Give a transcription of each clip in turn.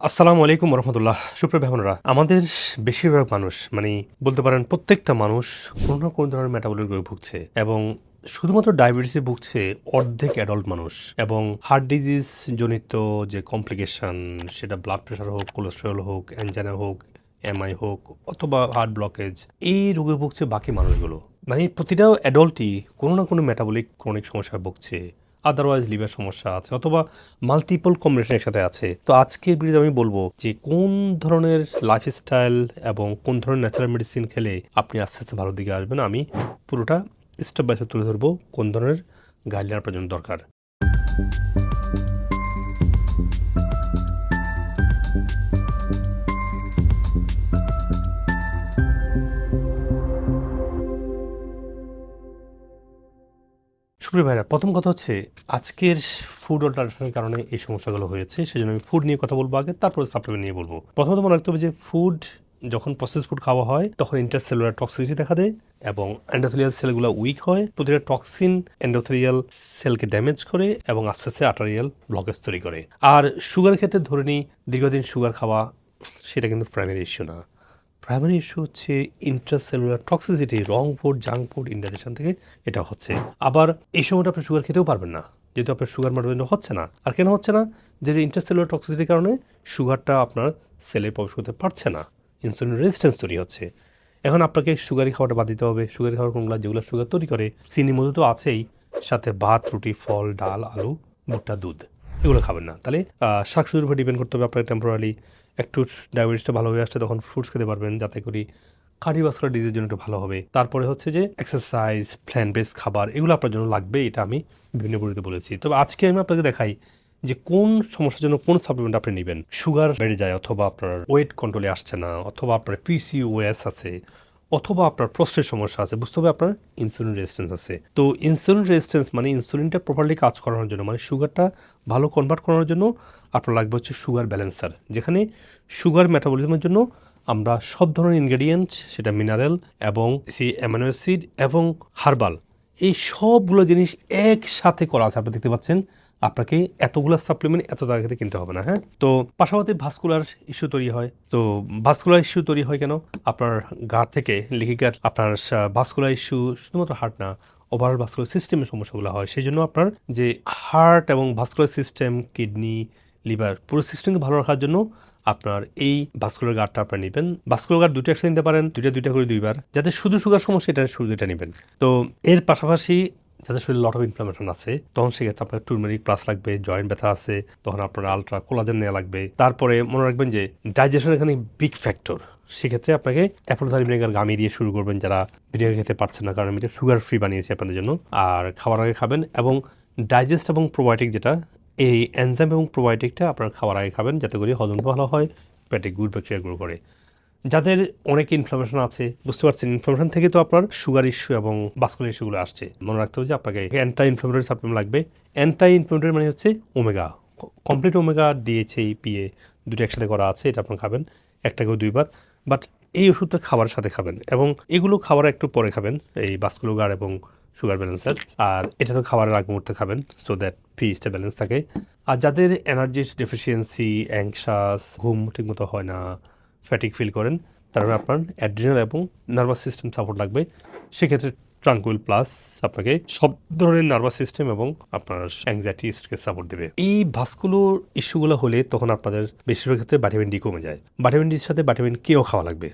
আসসালামু আলাইকুম রহমতুল্লাহ সুপ্রিয় ভাবনারা আমাদের বেশিরভাগ মানুষ মানে বলতে পারেন প্রত্যেকটা মানুষ কোনো না কোনো ধরনের মেটাবলিক রোগে ভুগছে এবং শুধুমাত্র ডায়াবেটিসে ভুগছে অর্ধেক অ্যাডাল্ট মানুষ এবং হার্ট ডিজিজ জনিত যে কমপ্লিকেশন সেটা ব্লাড প্রেশার হোক কোলেস্ট্রল হোক অ্যানজানা হোক এমআই হোক, অথবা হার্ট ব্লকেজ এই রোগে ভুগছে বাকি মানুষগুলো। মানে প্রতিটা অ্যাডল্টই কোনো না কোনো মেটাবলিক ক্রনিক সমস্যায় ভুগছে। আদারওয়াইজ লিভার সমস্যা আছে, অথবা মাল্টিপল কম্বিনেশন একসাথে আছে। তো আজকের ভিডিওতে আমি বলব যে কোন ধরনের লাইফস্টাইল এবং কোন ধরনের ন্যাচারাল মেডিসিন খেলে আপনি আস্তে আস্তে ভালো দিকে আসবেন, আমি পুরোটা স্টেপ বাই স্টেপ তুলে ধরবো কোন ধরনের গাইডলাইন আপনার জন্য দরকার। সুপ্রিয় ভাইরা, প্রথম কথা হচ্ছে আজকের ফুড অল্টারেশনের কারণে এই সমস্যাগুলো হয়েছে, সেজন্য আমি ফুড নিয়ে কথা বলব আগে, তারপরে সাপ্লিমেন্ট নিয়ে বলব। প্রথমত মনে রাখতে হবে যে ফুড যখন প্রসেস ফুড খাওয়া হয়, তখন ইন্টারসেলুলার টক্সিসিটি দেখা দেয় এবং এন্ডোথেলিয়াল সেলগুলো উইক হয়। প্রতিটা টক্সিন এন্ডোথেলিয়াল সেলকে ড্যামেজ করে এবং আস্তে আস্তে আটারিয়াল ব্লকেজ তৈরি করে। আর সুগার ক্ষেত্রে ধরে নিই, দীর্ঘদিন সুগার খাওয়া, সেটা কিন্তু প্রাইমারি ইস্যু না। প্রাইমারি ইস্যু হচ্ছে intracellular toxicity wrong food junk food indigestion থেকে এটা হচ্ছে। আবার এই সময়টা আপনি সুগার খেতেও পারবেন না, যেহেতু আপনার সুগার মার্কেট হচ্ছে না। আর কেন হচ্ছে না? যে ইন্টারসেলুলার টক্সিসিটির কারণে সুগারটা আপনার সেলে প্রবেশ করতে পারছে না ইনসুলিন রেজিস্ট্যান্স তৈরি হচ্ছে। এখন আপনাকে সুগারি খাওয়াটা বাদ দিতে হবে। সুগারি খাওয়ার কোনগুলো যেগুলো সুগার তৈরি করে, চিনি মধু তো আছেই, সাথে ভাত, রুটি, ফল, ডাল, আলু, ভুট্টা, দুধ, এগুলো খাবেন না। তাহলে শাকসবজির উপর ডিপেন্ড করতে হবে আপনাকে টেম্পোরারি একটু ডায়াবেটিসটা ভালো হয়ে আসছে তখন ফ্রুটস খেতে পারবেন, যাতে করি কার্ডিওভাস্কুলার ডিজিজের জন্য একটু ভালো হবে। তারপরে হচ্ছে যে এক্সারসাইজ প্ল্যান বেস খাবার, এগুলো আপনার জন্য লাগবে, এটা আমি বিভিন্ন ভিডিওতে বলেছি। তবে আজকে আমি আপনাকে দেখাই যে কোন সমস্যার জন্য কোন সাপ্লিমেন্ট আপনি নেবেন। সুগার বেড়ে যায় অথবা আপনার ওয়েট কন্ট্রোলে আসছে না, অথবা আপনার পিসিওএস আছে অথবা আপনার প্রস্টের সমস্যা আছে, বুঝতে হবে আপনার ইনসুলিন রেজিস্ট্যান্স আছে। তো ইনসুলিন রেজিস্ট্যান্স মানে ইনসুলিনটা প্রপারলি কাজ করানোর জন্য মানে সুগারটা ভালো কনভার্ট করানোর জন্য আপনার লাগবে হচ্ছে সুগার ব্যালেন্সার যেখানে সুগার মেটাবলিজমের জন্য আমরা সব ধরনের ইনগ্রেডিয়েন্ট সেটা মিনারেল এবং সি অ্যামাইনো অ্যাসিড এবং হার্বাল এই সবগুলো জিনিস একসাথে করা আছে, আপনি দেখতে পাচ্ছেন। আপনাকে এতগুলো সাপ্লিমেন্ট এত থেকে কিনতে হবে না হ্যাঁ? তো পাশাপাশি ভাস্কুলার ইস্যু তৈরি হয়। তো ভাস্কুলার ইস্যু তৈরি হয় কেন? আপনার গা থেকে লিখি গাট আপনার ভাস্কুলার ইস্যু শুধুমাত্র হার্ট না ওভারঅল ভাস্কুলার সিস্টেমের সমস্যাগুলো হয়। সেই জন্য আপনার যে হার্ট এবং ভাস্কুলার সিস্টেম কিডনি লিভার পুরো সিস্টেমকে ভালো রাখার জন্য আপনার এই ভাস্কুলার গার্ডটা আপনার নেবেন। ভাস্কুলার গার্ড দুটো একসাথে নিতে পারেন, দুইটা দুইটা করে দুইবার, যাতে শুধু সুগার সমস্যা এটা শুধু দুইটা নেবেন। তো এর পাশাপাশি যাদের শরীরে লট অফ ইনফ্লামেশন আছে, তখন সেক্ষেত্রে আপনার টুরমেরিক প্লাস লাগবে জয়েন্ট ব্যথা আছে, তখন আপনার আলট্রা কোলাজেন নেওয়া লাগবে। তারপরে মনে রাখবেন যে ডাইজেশন এখানে বিগ ফ্যাক্টর সেক্ষেত্রে আপনাকে অ্যাপোলোথারি ভিনেগার গামি দিয়ে শুরু করবেন যারা ভিনেগার খেতে পারছেন না, কারণ আমি এটা সুগার ফ্রি বানিয়েছি আপনাদের জন্য। আর খাবার আগে খাবেন এবং ডাইজেস্ট এবং প্রোবায়োটিক যেটা, এই এনজাইম এবং প্রোবায়োটিকটা আপনার খাওয়ার আগে খাবেন, যাতে করে হজম ভালো হয়, পেটে গুড ব্যাকটেরিয়া গ্রো করে। যাদের অনেক ইনফ্লামেশন আছে, বুঝতে পারছেন ইনফ্লামেশন থেকে তো আপনার সুগার ইস্যু এবং বাস্কুলার ইস্যুগুলো আসছে। মনে রাখতে হবে যে আপনাকে অ্যান্টাই ইনফ্লামেটরি সাপ্লিমেন্ট লাগবে। অ্যান্টাই ইনফ্লামেটরি মানে হচ্ছে omega complete omega DHA PA দুটো একসাথে করা আছে, এটা আপনার খাবেন, একটা করে দুইবার। বাট এই ওষুধটা খাবারের সাথে খাবেন এবং এগুলো খাবার একটু পরে খাবেন, এই বাস্কুলোগার এবং সুগার ব্যালেন্সার আর এটা তো খাবারের আগ মুহূর্তে খাবেন সো দ্যাট ফিজটা ব্যালেন্স থাকে। আর যাদের এনার্জির ডেফিসিয়েন্সি অ্যাংশাস ঘুম ঠিকমতো হয় না ফ্যাটিক ফিল করেন, তার মানে আপনার অ্যাড্রিনাল এবং নার্ভাস সিস্টেম সাপোর্ট লাগবে। সেক্ষেত্রে ট্রাঙ্কুইল প্লাস আপনাকে সব ধরনের নার্ভাস সিস্টেম এবং আপনার অ্যাংজাইটি সাপোর্ট দেবে। এই ভাস্কুলোর ইস্যুগুলো হলে তখন আপনাদের বেশিরভাগ ক্ষেত্রে ভিটামিন ডি কমে যায়। ভিটামিন ডির সাথে ভিটামিন কেও খাওয়া লাগবে।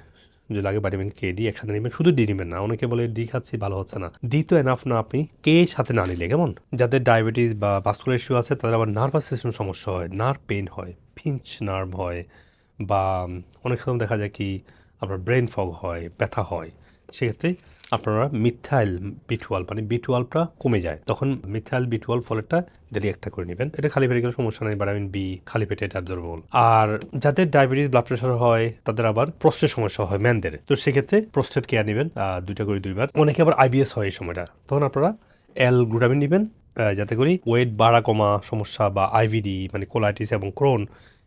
যদি লাগে ভিটামিন কে ডি একসাথে নেবেন, শুধু ডি নেবেন না। অনেকে বলে ডি খাচ্ছি, ভালো হচ্ছে না। ডি তো এনাফ না, আপনি কে সাথে না নিলে কেমন? যাদের ডায়াবেটিস বা ভাস্কুলার ইস্যু আছে, তাদের আবার নার্ভাস সিস্টেম সমস্যা হয় নার্ভ পেন হয়, ফিঞ্চ নার্ভ হয় বা অনেক সময় দেখা যায় কি আপনার ব্রেন ফগ হয়, ব্যথা হয়, সেক্ষেত্রে আপনারা মিথাইল বি টুয়েলভ মানে বি টুয়েলভটা কমে যায়। তখন মিথাইল বি টুয়েলভ ফলেরটা ডেলি একটা করে নেবেন। এটা খালি পেটে কোনো সমস্যা নেই ভিটামিন বি খালি পেটে এটা অ্যাবজর্বেবল আর যাদের ডায়াবেটিস ব্লাড প্রেশার হয়, তাদের আবার প্রস্টেট সমস্যা হয় ম্যানদের তো সেক্ষেত্রে প্রস্টেট কেয়ার নেবেন দুইটা করে দুইবার। অনেকে আবার আইবিএস হয় এই সময়টা। তখন আপনারা এল গ্লুটামিন নেবেন যাতে করি ওয়েট বাড়া কমা সমস্যা বা আইভিডি মানে কোলাইটিস এবং ক্রোন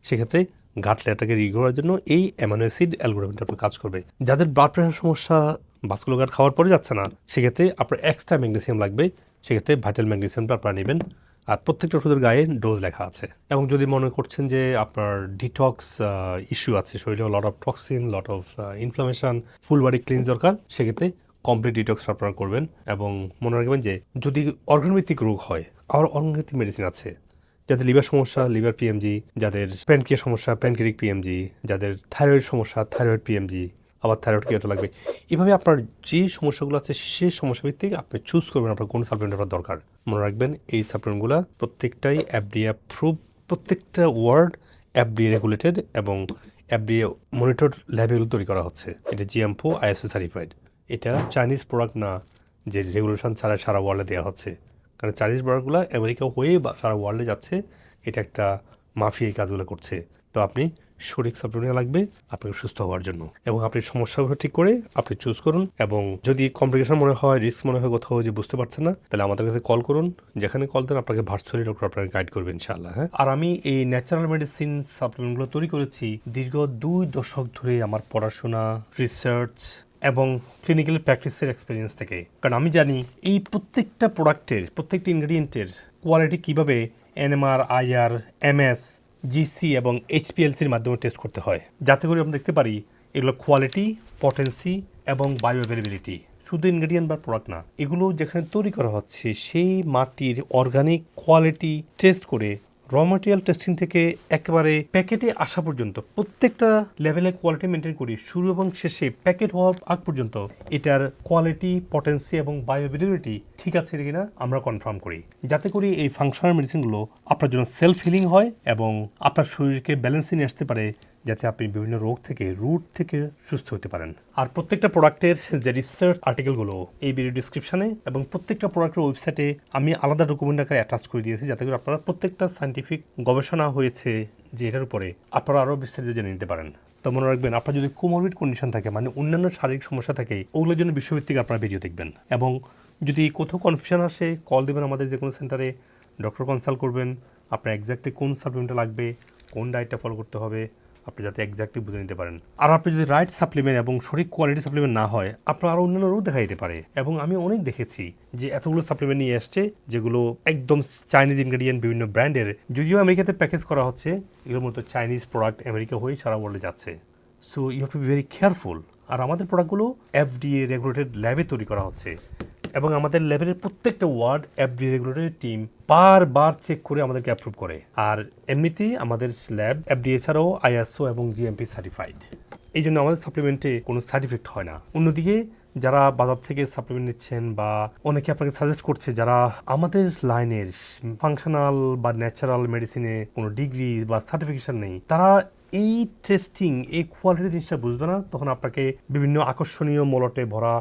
সেক্ষেত্রে গাটলেটাকে রি করার জন্য এই অ্যামাইনো অ্যাসিড অ্যালগোরিদমটা আপনার কাজ করবে। যাদের ব্লাড প্রেশার সমস্যা বাস্কুলো গার্ড খাওয়ার পরে যাচ্ছে না, সেক্ষেত্রে আপনার এক্সট্রা ম্যাগনেসিয়াম লাগবে, সেক্ষেত্রে ভাইটাল ম্যাগনেসিয়ামটা আপনারা নেবেন। আর প্রত্যেকটা ওষুধের গায়ে ডোজ লেখা আছে। এবং যদি মনে করছেন যে আপনার ডিটক্স ইস্যু আছে, শরীরে lot of toxin lot of inflammation full body clean দরকার, সেক্ষেত্রে কমপ্লিট ডিটক্স আপনারা করবেন। এবং মনে রাখবেন যে যদি অর্গানভিত্তিক রোগ হয় আর অর্গানভিত্তিক মেডিসিন আছে যাদের লিভার সমস্যা, লিভার পিএমজি যাদের প্যানক্রিয়া সমস্যা প্যানক্রিক পিএমজি যাদের থাইরয়েড সমস্যা থাইরয়েড পিএমজি আবার থাইরয়েড কি লাগবে? এভাবে আপনার যে সমস্যাগুলো আছে সেই সমস্যা ভিত্তিক আপনি চুজ করবেন আপনার কোন সাপ্লিমেন্ট আপনার দরকার। মনে রাখবেন, এই সাপ্লিমেন্টগুলো প্রত্যেকটাই এফডি অ্যাপ্রুভ প্রত্যেকটা ওয়ার্ড এফডি রেগুলেটেড এবং এফডিএ মনিটর ল্যাবেগুলো তৈরি করা হচ্ছে। এটা জিএমপো আইএসও সার্টিফাইড এটা চাইনিজ প্রোডাক্ট না, যে রেগুলেশন ছাড়া সারা ওয়ার্ল্ডে দেওয়া হচ্ছে। কারণ চাইনিজ প্রোডাক্টগুলো আমেরিকা হয়ে বা সারা ওয়ার্ল্ডে যাচ্ছে, এটা একটা মাফিয়া এই কাজগুলো করছে। তো আপনি সঠিক সাপ্লিমেন্ট লাগবে, আপনাকে সুস্থ হওয়ার জন্য। এবং আপনি সমস্যাগুলো ঠিক করে আপনি চুজ করুন। এবং যদি কমপ্লিকেশন মনে হয় রিস্ক মনে হয় কোথাও যে বুঝতে পারছেন না, তাহলে আমাদের কাছে কল করুন। যেখানে কল দেন, আপনাকে ভার্চুয়ালি ডক্টর আপনাকে গাইড করবেন ইনশাআল্লাহ হ্যাঁ? আর আমি এই ন্যাচারাল মেডিসিন সাপ্লিমেন্টগুলো তৈরি করেছি দীর্ঘ দুই দশক ধরে আমার পড়াশোনা রিসার্চ এবং ক্লিনিক্যাল প্র্যাকটিসের এক্সপিরিয়েন্স থেকে। কারণ আমি জানি এই প্রত্যেকটা প্রোডাক্টের প্রত্যেকটা ইনগ্রিডিয়েন্টের কোয়ালিটি কীভাবে এনএমআর আইআর এমএস জিসি এবং এইচপিএলসির মাধ্যমে টেস্ট করতে হয়। যাতে করে আমরা দেখতে পারি এগুলো কোয়ালিটি পটেন্সি এবং বায়ো অ্যাভেলেবিলিটি শুধু ইনগ্রেডিয়েন্ট বা প্রোডাক্ট না, এগুলো যেখানে তৈরি করা হচ্ছে, সেই মাটির অর্গানিক কোয়ালিটি টেস্ট করে র মেটেরিয়াল টেস্টিং থেকে একেবারে প্যাকেটে আসা পর্যন্ত প্রত্যেকটা লেভেলের কোয়ালিটি মেনটেন করি, শুরু এবং শেষে প্যাকেট হওয়ার আগ পর্যন্ত এটার কোয়ালিটি পটেন্সি এবং বায়োবিলিটি ঠিক আছে কিনা আমরা কনফার্ম করি। যাতে করে এই ফাংশনাল মেডিসিনগুলো আপনার জন্য সেলফ হিলিং হয় এবং আপনার শরীরকে ব্যালেন্সে নিয়ে আসতে পারে যাতে আপনি বিভিন্ন রোগ থেকে, রুট থেকে সুস্থ হতে পারেন। আর প্রত্যেকটা প্রোডাক্টের যে রিসার্চ আর্টিকেলগুলো এই ভিডিও ডিসক্রিপশানে এবং প্রত্যেকটা প্রোডাক্টের ওয়েবসাইটে আমি আলাদা ডকুমেন্ট আকারে অ্যাটাচ করে দিয়েছি যাতে করে আপনারা প্রত্যেকটা সাইন্টিফিক গবেষণা হয়েছে যে এটার উপরে আপনারা আরও বিস্তারিত জেনে নিতে পারেন। তো মনে রাখবেন, আপনার যদি কোমরবিড কন্ডিশন থাকে মানে অন্যান্য শারীরিক সমস্যা থাকে, ওগুলোর জন্য বিশ্বভিত্তিক আপনারা ভিডিও দেখবেন। এবং যদি কোথাও কনফিউশন আসে কল দেবেন আমাদের যে কোনো সেন্টারে ডক্টর কনসাল্ট করবেন, আপনার এক্স্যাক্টলি কোন সাপ্লিমেন্টটা লাগবে, কোন ডায়েটটা ফলো করতে হবে আপনি যাতে এক্স্যাক্টলি বুঝে নিতে পারেন। আর আপনি যদি রাইট সাপ্লিমেন্ট এবং সঠিক কোয়ালিটি সাপ্লিমেন্ট না হয়, আপনার আরও অন্যান্য রোগ দেখা যেতে পারে। এবং আমি অনেক দেখেছি যে এতগুলো সাপ্লিমেন্ট নিয়ে আসছে যেগুলো একদম চাইনিজ ইনগ্রেডিয়েন্ট বিভিন্ন ব্র্যান্ডের, যদিও আমেরিকাতে প্যাকেজ করা হচ্ছে এগুলোর মতো চাইনিজ প্রোডাক্ট আমেরিকা হয়ে সারা ওয়ার্ল্ডে যাচ্ছে। So you have to be very careful আর আমাদের প্রোডাক্টগুলো এফডিএ রেগুলেটেড ল্যাবে তৈরি করা হচ্ছে। এবং আমাদের ল্যাবের প্রত্যেকটা ওয়ার্ড এফডি রেগুলেটরি টিম বারবার চেক করে আমাদেরকে অ্যাপ্রুভ করে। আর এমনিতেই আমাদের ল্যাব এফডি এছাড়াও আইএসও এবং জিএমপি সার্টিফাইড এই জন্য আমাদের সাপ্লিমেন্টে কোনো সাইড ইফেক্ট হয় না। অন্যদিকে যারা বাজার থেকে সাপ্লিমেন্ট নিচ্ছেন বা অনেকে আপনাকে সাজেস্ট করছে, যারা আমাদের লাইনের ফাংশনাল বা ন্যাচারাল মেডিসিনে কোনো ডিগ্রি বা সার্টিফিকেশন নেই, তারা এই টেস্টিং এই কোয়ালিটি জিনিসটা বুঝবে না, তখন আপনাকে বিভিন্ন আকর্ষণীয় মলটে ভরা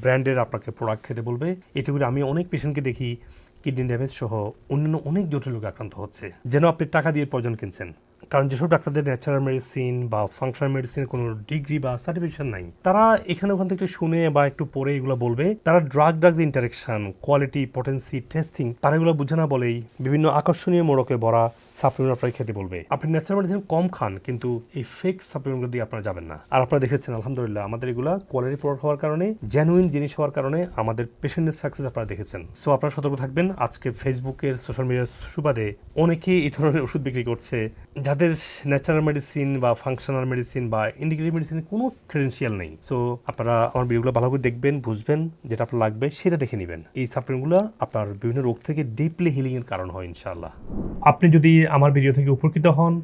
ব্র্যান্ডের আপনাকে প্রোডাক্ট খেতে বলবে। এতে করে আমি অনেক পেশেন্টকে দেখি কিডনি ড্যামেজ সহ অন্যান্য অনেক জটিল রোগে আক্রান্ত হচ্ছে। যেন আপনি টাকা দিয়ে প্রয়োজন কিনছেন। কারণ যেসব ডাক্তারদের ন্যাচারাল মেডিসিন বা ফাংশনাল মেডিসিনের কোনো ডিগ্রি বা সার্টিফিকেশন নাই, তারা এখানে ওখান থেকে শুনে বা একটু পরে এগুলো বলবে। তারা drug drugs interaction quality potency testing তারা এগুলো বুঝে না বলেই বিভিন্ন আকর্ষণীয় মোড়কে ভরা সাপ্লিমেন্ট আপনাকে খেতে বলবে। আপনি ন্যাচারাল মেডিসিন কম খান, কিন্তু এই ফেক সাপ্লিমেন্টগুলো দিয়ে আপনারা যাবেন না। আর আপনারা দেখেছেন, আলহামদুলিল্লাহ, আমাদের এগুলো কোয়ালিটি প্রোডাক্ট হওয়ার কারণে জেনুইন জিনিস হওয়ার কারণে আমাদের পেশেন্টের সাকসেস আপনারা দেখেছেন। সো আপনারা সতর্ক থাকবেন। আজকে ফেসবুকের সোশ্যাল মিডিয়ার সুবাদে অনেকেই এই ধরনের ওষুধ বিক্রি করছে যাদের ন্যাচারাল মেডিসিন বা ফাংশনাল মেডিসিন বা ইন্ডিগ্রেটিভ মেডিসিনের কোনো ক্রেডেন্সিয়াল নেই। সো আপনারা আমার ভিডিওগুলো ভালো করে দেখবেন, বুঝবেন, যেটা আপনার লাগবে, সেটা দেখে নেবেন। এই সাপ্লিমেন্টগুলো আপনার বিভিন্ন রোগ থেকে ডিপলি হিলিংয়ের কারণ হয় ইনশাল্লাহ আপনি যদি আমার ভিডিও থেকে উপকৃত হন,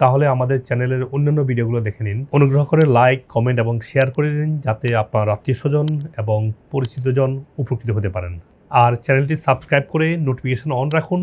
তাহলে আমাদের চ্যানেলের অন্যান্য ভিডিওগুলো দেখে নিন। অনুগ্রহ করে লাইক কমেন্ট এবং শেয়ার করে দিন, যাতে আপনার আত্মীয় স্বজন এবং পরিচিতজন উপকৃত হতে পারেন। আর চ্যানেলটি সাবস্ক্রাইব করে নোটিফিকেশন অন রাখুন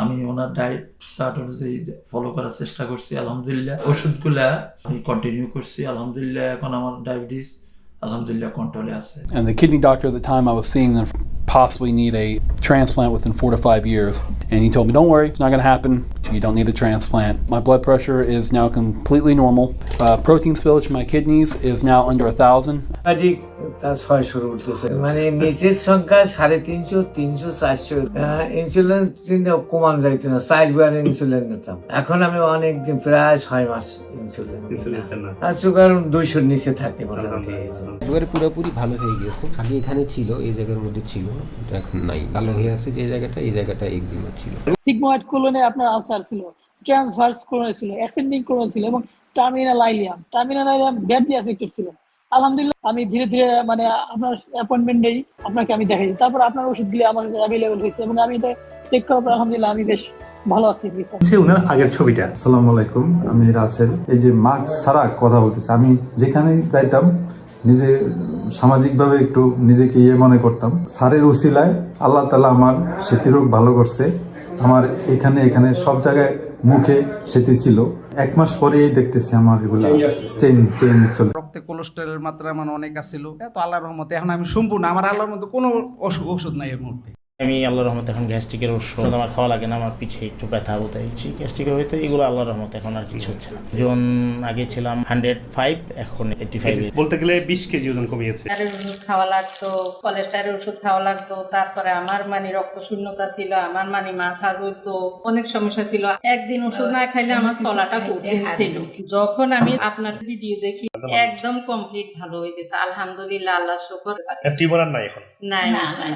আমি ওনার ডায়েট চার্ট অনুযায়ী ফলো করার চেষ্টা করছি আলহামদুলিল্লাহ ওষুধগুলা আমি কন্টিনিউ করছি আলহামদুলিল্লাহ এখন আমার ডায়াবেটিস আলহামদুলিল্লাহ কন্ট্রোলে আছে And the kidney doctor at the time I was seeing them possibly need a transplant within four to five years. And he told me, don't worry, it's not going to happen. You don't need a transplant. My blood pressure is now completely normal. Uh, protein spillage in my kidneys is now under a thousand. সঠিক তার ছয় শুরু উঠতেছে মানে নিচের সংখ্যা সাড়ে তিনশো তিনশো চারশো। ইনসুলিন কমান যাইতো না ইনসুলিন নিতাম। এখন আমি অনেক দিন প্রায় ছয় মাস ইনসুলিন আর সুগার দুইশোর নিচে থাকে মোটামুটি। পুরোপুরি ভালো হয়ে গেছে আগে এখানে ছিল এই জায়গার মধ্যে ছিল এখন নাই। ভালো হয়ে আছে যে জায়গাটা এই জায়গাটা একদিনও ছিল। সিগময়েড কোলনে আপনার আলসার ছিল ট্রান্সভার্স কোলনে ছিল অ্যাসেন্ডিং কোলনে ছিল এবং terminal ileum terminal ileum badly affected ছিল। আলহামদুলিল্লাহ, আমি ধীরে ধীরে মানে আপনার অ্যাপয়েন্টমেন্ট নেই আপনাকে আমি দেখাইছি। তারপর আপনার ওষুধগুলি আমার কাছে অ্যাভেলেবল হয়েছে এবং আমি এটা চেক করার পর আলহামদুলিল্লাহ আমি বেশ ভালো আছি ওনার আগের ছবিটা। আসসালামু আলাইকুম, আমি রাসেল। এই যে মাস্ক ছাড়া কথা বলতেছি, আমি যেখানে যাইতাম, নিজে সামাজিকভাবে একটু নিজেকে ইয়ে মনে করতাম। স্যারের উসিলায় আল্লাহ তালা আমার স্মৃতিরোগ ভালো করছে। আমার এখানে এখানে সব জায়গায় মুখে সেটি ছিল। এক মাস পরেই দেখতেছি আমার এগুলো চেঞ্জ চেঞ্জ চলে। রক্তে কোলেস্টেরলের মাত্রা আমার অনেক আছিল তো আল্লাহর রহমতে। এখন আমি সম্পূর্ণ আমার আল্লাহর মধ্যে কোনো ওষুধ ওষুধ নাই এর মুহূর্তে আমি আল্লাহর রহমতে এখন গ্যাস্ট্রিকের ওষুধ আমার খাওয়া লাগে না আমার পিঠে একটু ব্যথা হতে গ্যাস্ট্রিকের হইতে এগুলো আল্লাহর রহমতে এখন আর কিছু হচ্ছে না। ওজন আগে ছিলাম হান্ড্রেড ফাইভ এখন এইটি ফাইভ বলতে গেলে বিশ কেজি ওজন কমিয়েছে। ওষুধ খাওয়া লাগতো কোলেস্টারের ওষুধ খাওয়া লাগতো তারপরে আমার মানে রক্ত শূন্যতা ছিল আমার মানে মাথা জ্বলতো অনেক সমস্যা ছিল। একদিন ওষুধ না খাইলে আমার চলাটা কঠিন ছিল। যখন আমি আপনার ভিডিও দেখি একদম কমপ্লিট ভালো হয়ে গেছে। আলহামদুলিল্লাহ আল্লাহ শুকর। নাই এখন? নাই। নাই।